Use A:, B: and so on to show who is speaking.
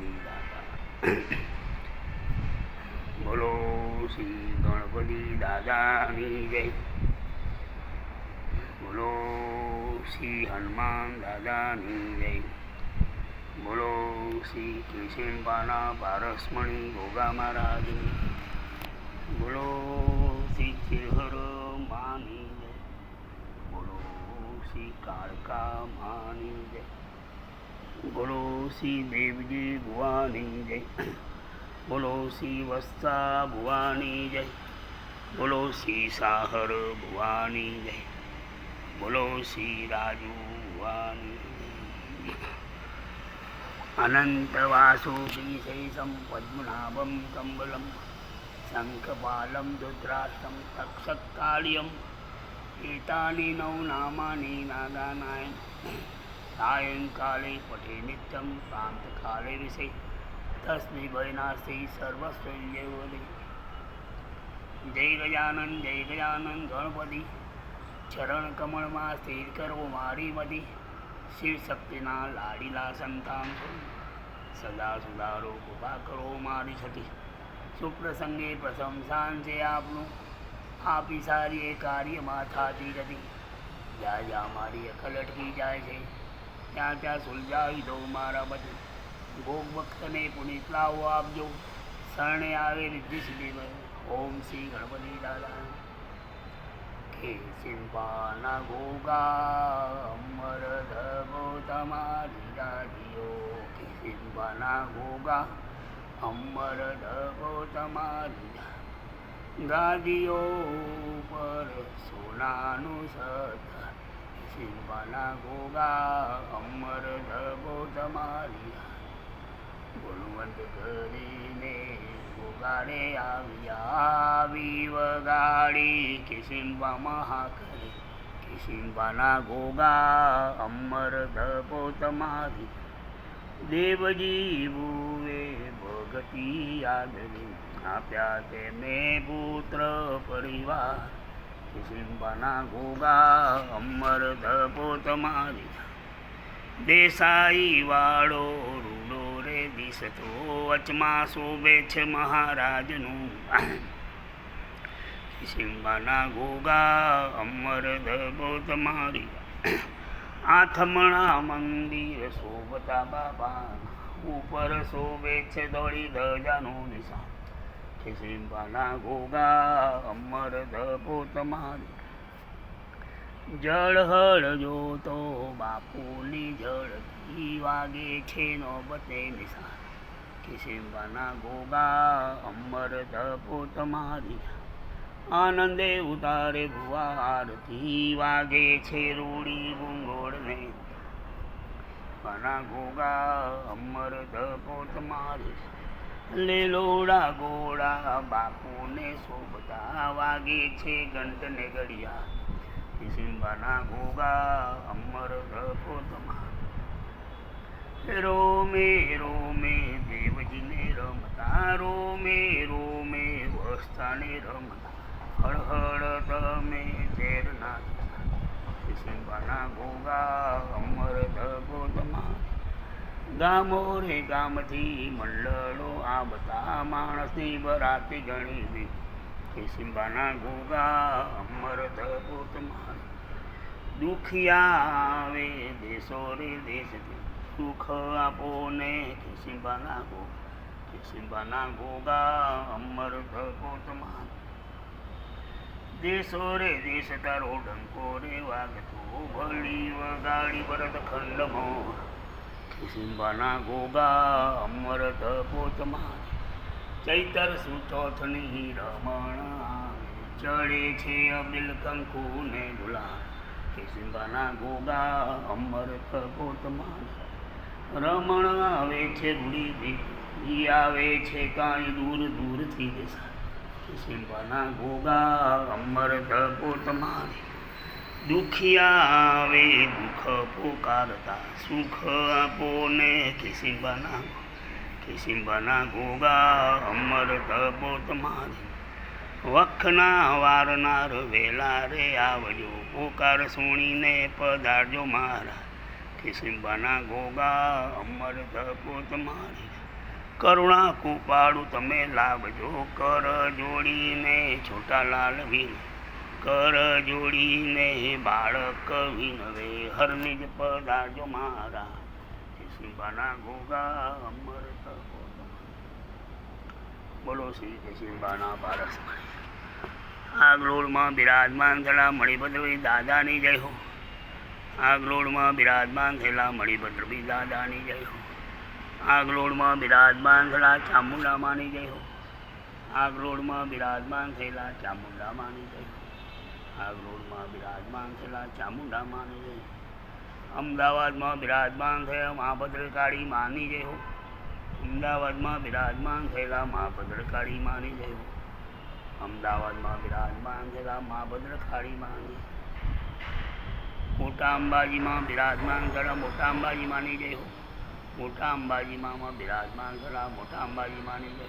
A: ગણપતિ દાદા બોલો શ્રી ગણપતિ દાદાની જય. બોલો શ્રી હનુમાન દાદાની જય. બોલો શ્રી કિશનપાના પારસમણી ગોગા મહારાજની. બોલો શ્રી ચિહર માની જય બોલો શ્રી કાળકા માની જય બોલો શ્રી દેવજી ભુવાની જય. બોલો શ્રી વસ્તા ભુવાની જય. બોલો શ્રી સાહર ભુવાની જય. બોલો શ્રી રાજુ ભુવાની અનંતવાસુભીશૈષમ પદ્મનાભમ કમ્બલમ શંખપાલમ રુદ્રાષ્ટમ તક્ષકાળ્યમ. એતાની નવ નામાની નાગાનાય સાયંકાલે પઠે નિત્યમ પ્રાંતકાલે વિશે તસ્મી ભયનાસ્તી સર્વસ્વૈવલી જય ગજાનંદ જય ગજાનંદ ગણપતિ ચરણ કમળમાં સ્થિર કરવો મારી મતી શિવ શક્તિના લાડીલા સંતાન સદા સુધારો કૃપા કરો મારી છતી સુપ્રસંગે પ્રશંસાન છે આપનું આપી સારી એ કાર્યમાં થાતી હતી જ્યાં જ્યાં મારી અખલટકી જાય છે ત્યાં ત્યાં સુલઝાવી દઉં મારા બધું. ભોગ ભક્તને પુનિત લાવો આપજો. શરણે આવે રિદ્ધિ સિદ્ધિ ઓમ શ્રી ગણપતિ દાદા. કે સિંબાના ગોગા અમર ધગો તમારી દાદીઓ કે સિંબાના ગોગા અમર ધગો તમારી ગાદીઓ પર સોનાનું સત સિંપાના ગોગા, અમર ધગો તમારી ગુણવંત કરીને ગોગાડે આવ્યા આવી વગાડી. કિસિંબા મહાકરી કિસિંબાના ગોગા, અમર ધપો તમારી દેવજી ભુવે ભગતી આગળી, આપ્યા તેમને પુત્ર પરિવાર. કિસિંબાના ગોગા અમર ધપો તમારી દેસાઈ વાળો રૂડો રે દિશતો વચમાં શોભે છે મહારાજનું. સિંબાના ગોગા અમર ધગો તમારી આથમણા મંદિર શોભતા બાબા. ઉપર શોભે છે દોડી ધજાનું નિશાન. સિંબાના ગોગા અમર ધગો તમારી જળહળ જોતો બાપુની જળથી વાગે છે નોબતે નિશાન કિશિંબાના ગોગા અમર ધપો તમારી આનંદે ઉતારે ભુવા આરતી વાગે છે રૂડી ગુંગોળને બના ગોગા અમર ધપો તમારી લેલોડા ગોળા, બાપુને શોભતા વાગે છે ઘંટને ઘડિયા. સિંબાના ગોગા અમર રખો તમા. રોમે રોમે દેવજીને રમતા રોમે રોમે વસ્તાને રમતા. હળહળ તમે ઝેરના સિંબાના ગોગા ગામો રે ગામથી મંડળો આ બધા માણસની બરાતી ગણી સિંબાના ગોગા અમર ધગો તમાર દુખિયા આવે દેશો રે દેશથી. સુખ આપો ને સિંબાના ગો સિંબાના ગોગા અમર ધગો તમાર દેશો રે દેશ તારો ડંકો રે વાગતો, ભળી વગાડી ભરત ખંડમાં. સિંબાના ગોગા, અમરત પોતમા ચૈતર સુચોથની રમણ ચડે છે અબિલ કંકુ ને ગુલા કિશનબાના ગોગા, અમરત થકો રમણ આવે છે ઈ આવે છે કાંઈ દૂર દૂરથી દેસા કિશનબાના ગોગા, અમરત તમારે દુખિયા આવે દુઃખ પોકારતા, સુખ આપો ને કિશનબાના કિસિંબાના ગોગા અમર તપો તમારી વખના વારનાર વેલા રે આવજો, પોકાર સુણીને પધારજો મારા. કિસિંબાના ગોગા અમર તપો તમારી કરુણા કુપાળું તમે લાવજો કર જોડીને છોટા લાલ વિન કર જોડીને બાળક વિનવે, હરનિજ પધારજો મારા સિંબાના ગોગા અમર બોલો શ્રી કૃષ્ણબાના પારસ આગલોળમાં બિરાજમાન થયેલા મણિભદ્રભાઈ દાદાની જય હો. આગલોળમાં બિરાજમાન થયેલા મણિભદ્રભાઈ દાદાની જય હો. આગલોળમાં બિરાજમાન થયેલા ચામુંડામાની જય હો. આગલોળમાં બિરાજમાન થયેલા ચામુંડામાની જય હો. આગલોળમાં બિરાજમાન થયેલા ચામુંડા માની જઈ અમદાવાદમાં બિરાજમાન થયા મહાભદ્રકાળી માની જય અમદાવાદમાં બિરાજમાન થયેલા મહાભદ્રકાળી માની જયો અમદાવાદમાં બિરાજમાન થયેલા મહાભદ્રકાળી માની મોટા અંબાજીમાં બિરાજમાન થયેલા મોટા અંબાજી માની જય મોટા અંબાજીમાં બિરાજમાન થયેલા મોટા અંબાજી માની જય